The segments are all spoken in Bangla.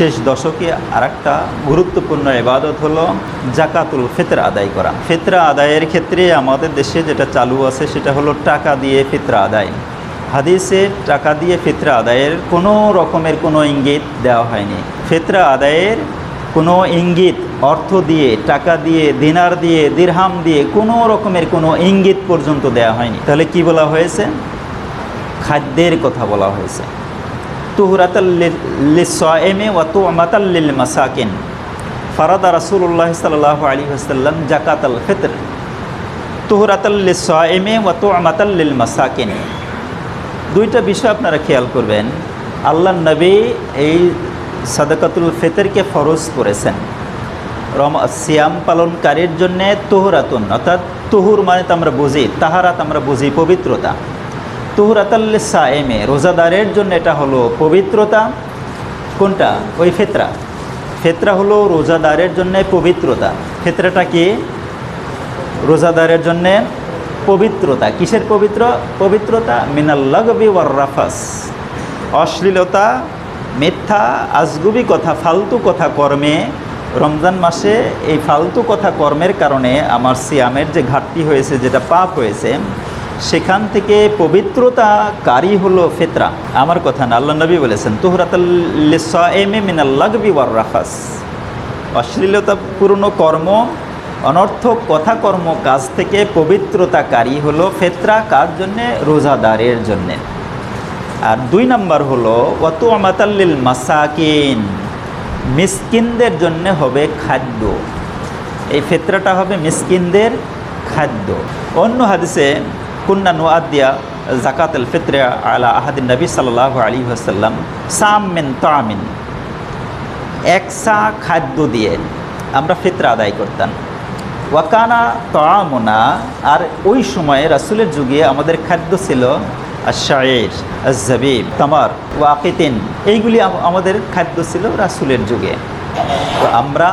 শেষ দশকে আর একটা গুরুত্বপূর্ণ এবাদত হলো জাকাতুল ফেতরা আদায় করা। ফেতরা আদায়ের ক্ষেত্রে আমাদের দেশে যেটা চালু আছে সেটা হলো টাকা দিয়ে ফেতরা আদায়। হাদিসে টাকা দিয়ে ফেতরা আদায়ের কোনো রকমের কোনো ইঙ্গিত দেওয়া হয়নি। ফেতরা আদায়ের কোনো ইঙ্গিত অর্থ দিয়ে, টাকা দিয়ে, দিনার দিয়ে, দিরহাম দিয়ে কোনো রকমের কোনো ইঙ্গিত পর্যন্ত দেওয়া হয়নি। তাহলে কি বলা হয়েছে? খাদ্যের কথা বলা হয়েছে। তুহরাতাল্লিসএমে ওয়া তুমাতাল্লিল মাসাকিন ফারাদা রাসূলুল্লাহ সাল্লাল্লাহু আলাইহি ওয়াসাল্লাম জাকাতাল ফিতর। তুহরাতাল্লিসএমে ওয়া তুমাতাল্লিল মাসাকিন দুইটা বিষয় আপনারা খেয়াল করবেন। আল্লাহ নবী এই সাদাকাতুল ফিতরকে ফরজ করেছেন। রম সিয়াম পালনকারীর জন্যে তোহরাতুন, অর্থাৎ তুহুর মানে তো আমরা বুঝি, তাহারাত আমরা বুঝি পবিত্রতা। তুহরাতাল্লিসা এমে রোজাদারের জন্য এটা হলো পবিত্রতা। কোনটা? ওই ফেতরা। ফেতরা হলো রোজাদারের জন্য পবিত্রতা। ফেতরাটা কি? রোজাদারের জন্যে পবিত্রতা। কিসের পবিত্র? পবিত্রতা মিনাল্লাগবি ওয়ার রাফাস। অশ্লীলতা, মিথ্যা, আজগুবি কথা, ফালতু কথা কর্মে। রমজান মাসে এই ফালতু কথা কর্মের কারণে আমার সিয়ামের যে ঘাটতি হয়েছে, যেটা পাপ হয়েছে সেখান থেকে পবিত্রতা কারি হলো ফেতরা। আমার কথা না আল্লাহ নবী বলেছেন মিনাল্লাগবি ওয়ার রাফাস কর্ম, অনর্থক কথা কর্ম কাজ থেকে পবিত্রতাকারী হলো ফেতরা, কার জন্যে? রোজাদারের জন্যে। আর দুই নম্বর হলো অত আমাতাল্লিল মাসাকিন, মিসকিনদের জন্য হবে খাদ্য। এই ফেতরাটা হবে মিসকিনদের খাদ্য। অন্য হাদিসে কুন্না নোয়াদিয়া জাকাত আল ফিত্রে আলা আহাদিন নবী সাল্লাহ আলী আসাল্লাম সামিন তামিন। একসা খাদ্য দিয়ে আমরা ফিতরা আদায় করতাম। ওয়াকানা তামোনা আর ওই সময়ে রাসুলের যুগে আমাদের খাদ্য ছিল আশায়ের জাবিব তামার, ওয়াকিতিন। এইগুলি আমাদের খাদ্য ছিল রাসুলের যুগে। তো আমরা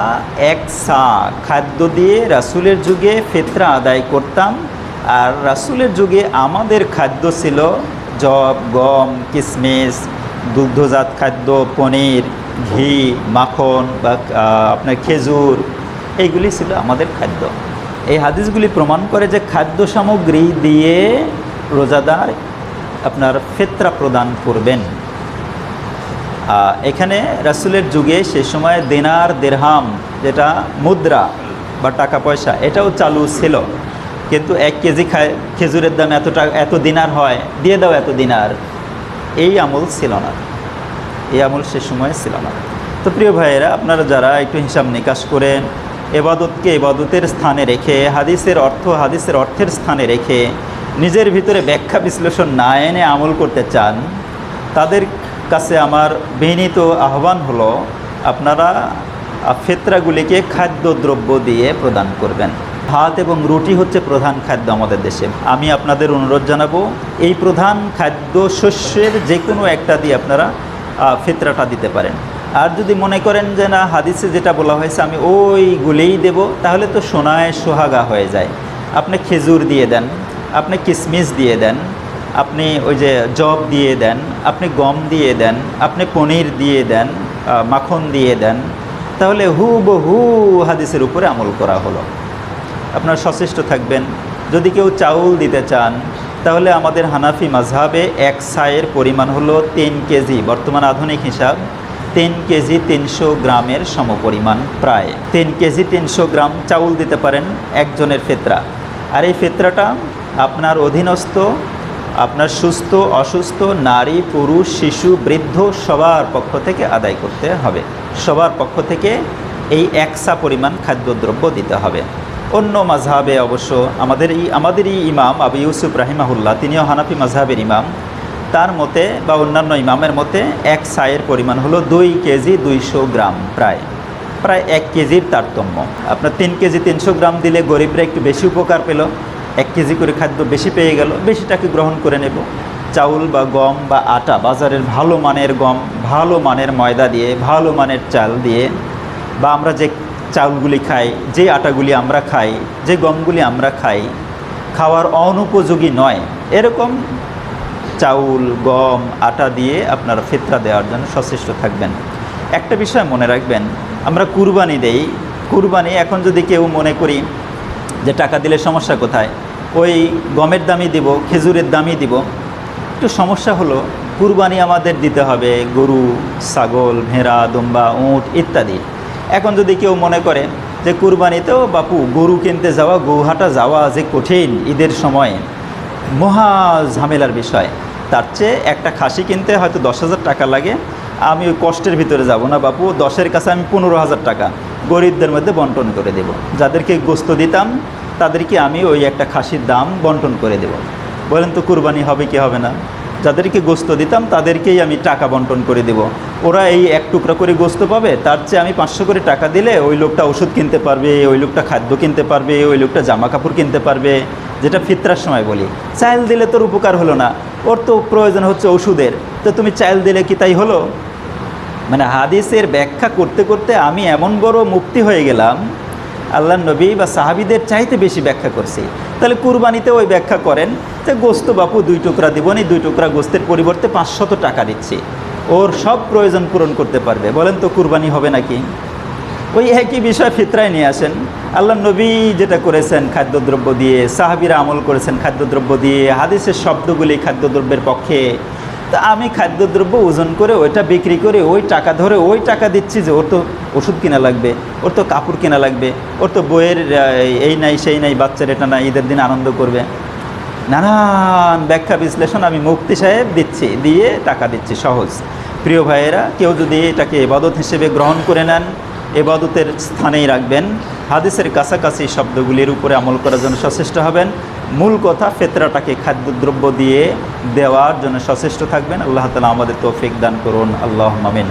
এক সা খাদ্য দিয়ে রাসুলের যুগে ফেতরা আদায় করতাম। আর রাসুলের যুগে আমাদের খাদ্য ছিল জব, গম কিশমিশ দুগ্ধজাত খাদ্য, পনির, ঘি, মাখন বা আপনার খেজুর, এইগুলি ছিল আমাদের খাদ্য। এই হাদিসগুলি প্রমাণ করে যে খাদ্য সামগ্রী দিয়ে রোজাদার আপনার ফেতরা প্রদান করবেন। এখানে রাসুলের যুগে সে সময় দেনার দেরহাম যেটা মুদ্রা বা টাকা পয়সা, এটাও চালু ছিল। কিন্তু এক কেজি খায়, খেজুরের দাম এত টাকা এত দিনার হয়, দিয়ে দাও এত দিনার। এই আমল ছিল না। এই আমল সে সময় ছিল না। তো প্রিয় ভাইয়েরা, আপনারা যারা একটু হিসাব নিকাশ করেন, এবাদতকে এবাদতের স্থানে রেখে, হাদিসের অর্থ হাদিসের অর্থের স্থানে রেখে, নিজের ভিতরে ব্যাখ্যা বিশ্লেষণ না এনে আমল করতে চান, তাদের কাছে আমার বিনীত আহ্বান হলো, আপনারা ফেতরাগুলিকে খাদ্যদ্রব্য দিয়ে প্রদান করবেন। ভাত এবং রুটি হচ্ছে প্রধান খাদ্য আমাদের দেশে। আমি আপনাদের অনুরোধ জানাব, এই প্রধান খাদ্য শস্যের যে কোনো একটা দিয়ে আপনারা ফিতরাটা দিতে পারেন। আর যদি মনে করেন যে না, হাদিসে যেটা বলা হয়েছে, আমি ওইগুলিই দেব, তাহলে তো সোনায় সোহাগা হয়ে যায়। আপনি খেজুর দিয়ে দেন, আপনি কিশমিশ দিয়ে দেন, আপনি ওই যে জব দিয়ে দেন, আপনি গম দিয়ে দেন, আপনি পনির দিয়ে দেন মাখন দিয়ে দেন, তাহলে হু বহু হাদিসের উপরে আমল করা হলো। আপনার সচেষ্ট থাকবেন। যদি কেউ চাউল দিতে চান, তাহলে আমাদের হানাফি মাঝহাবে এক সায়ের পরিমাণ হলো তিন কেজি, বর্তমান আধুনিক হিসাব। তিন কেজি তিনশো গ্রামের সমপরিমাণ প্রায়। তিন কেজি তিনশো গ্রাম চাউল দিতে পারেন একজনের ফেতরা। আর এই ফেতরাটা আপনার অধীনস্থ, আপনার সুস্থ, অসুস্থ, নারী, পুরুষ, শিশু, বৃদ্ধ, সবার পক্ষ থেকে আদায় করতে হবে। সবার পক্ষ থেকে এই একসা পরিমাণ খাদ্যদ্রব্য দিতে হবে। অন্য মাঝহাবে অবশ্য আমাদের এই আমাদেরই ইমাম আবু ইউসুফ রাহিমাহুল্লাহ, তিনিও হানাফি মাঝহাবের ইমাম। তার মতে বা অন্যান্য ইমামের মতে এক সায়ের পরিমাণ হলো দুই কেজি দুইশো গ্রাম প্রায়। প্রায় এক কেজির তারতম্য। আপনার তিন কেজি তিনশো গ্রাম দিলে গরিবরা একটু বেশি উপকার পেল, এক কেজি করে খাদ্য বেশি পেয়ে গেল, বেশিটাকে গ্রহণ করে নেব। চাউল বা গম বা আটা বাজারের ভালো মানের গম, ভালো মানের ময়দা দিয়ে, ভালো মানের চাল দিয়ে, বা আমরা যে চাউলগুলি খাই, যে আটাগুলি আমরা খাই, যে গমগুলি আমরা খাই, খাওয়ার অনুপযোগী নয়। এরকম চাউল, গম, আটা দিয়ে আপনারা ফিতরা দেওয়ার জন্য সচেষ্ট থাকবেন। একটা বিষয় মনে রাখবেন, আমরা কুরবানি দেই। কুরবানি এখন যদি কেউ মনে করি যে টাকা দিলে সমস্যা কোথায়? ওই গমের দামই দিব, খেজুরের দামই দিব। একটু সমস্যা হলো, কুরবানি আমাদের দিতে হবে গরু, ছাগল, ভেড়া, দুম্বা, উঁট ইত্যাদি। এখন যদি কেউ মনে করে যে কুরবানিতেও বাপু গরু কিনতে যাওয়া, গৌহাটা যাওয়া যে কঠিন ঈদের সময়, মহা ঝামেলার বিষয়। তার চেয়ে একটা খাসি কিনতে হয়তো দশ হাজার টাকা লাগে। আমি ওই কষ্টের ভিতরে যাব না বাপু, দশের কাছে আমি পনেরো হাজার টাকা গরিবদের মধ্যে বন্টন করে দেব। যাদেরকে গোস্ত দিতাম, তাদেরকে আমি ওই একটা খাসির দাম বন্টন করে দেব। বলেন তো কুরবানি হবে কি হবে না? যাদেরকে গোস্ত দিতাম, তাদেরকেই আমি টাকা বন্টন করে দেব। ওরা এই এক টুকরা করে গোস্ত পাবে, তার চেয়ে আমি পাঁচশো করে টাকা দিলে ওই লোকটা ওষুধ কিনতে পারবে, ওই লোকটা খাদ্য কিনতে পারবে, ওই লোকটা জামা কাপড় কিনতে পারবে, যেটা ফিতরার সময় বলি। চাইল দিলে তোর উপকার হলো না, ওর তো প্রয়োজন হচ্ছে ওষুধের। তো তুমি চাইল দিলে কি তাই হলো? মানে হাদিসের ব্যাখ্যা করতে করতে আমি এমন বড় মুক্তি হয়ে গেলাম আল্লাহ নবী বা সাহাবিদের চাইতে বেশি ব্যাখ্যা করছি। তাহলে কুরবানিতে ওই ব্যাখ্যা করেন যে গোস্ত বাপু দুই টুকরা দিবনি দুই টুকরা গোস্তের পরিবর্তে পাঁচশত টাকা দিচ্ছি। ওর সব প্রয়োজন পূরণ করতে পারবে। বলেন তো কুরবানি হবে নাকি? ওই একই বিষয় ফিতরায় নিয়ে আসেন। আল্লাহ নবী যেটা করেছেন, খাদ্যদ্রব্য দিয়ে, সাহাবিরা আমল করেছেন খাদ্যদ্রব্য দিয়ে, হাদিসের শব্দগুলি খাদ্যদ্রব্যের পক্ষে তা আমি খাদ্যদ্রব্য ওজন করে ওইটা বিক্রি করে ওই টাকা ধরে ওই টাকা দিচ্ছি যে ওর তো ওষুধ কিনা লাগবে, ওর তো কাপড় কেনা লাগবে, ওর তো বইয়ের এই নাই, সেই নাই, বাচ্চার এটা না ঈদের দিন আনন্দ করবে। নানান ব্যাখ্যা বিশ্লেষণ আমি মুক্তি সাহেব দিচ্ছি, দিয়ে টাকা দিচ্ছি, সহজ। প্রিয় ভাইয়েরা, কেউ যদি এটাকে এবাদত হিসেবে গ্রহণ করে নেন, এবাদতের স্থানেই রাখবেন। হাদিসের কাছাকাছি শব্দগুলির উপরে আমল করার জন্য সচেষ্ট হবেন। মূল কথা ফেতরাটাকে খাদ্যদ্রব্য দিয়ে দেওয়ার জন্য সচেষ্ট থাকবেন। আল্লাহ তালা আমাদের তৌফিক দান করুন। আল্লাহ মামিন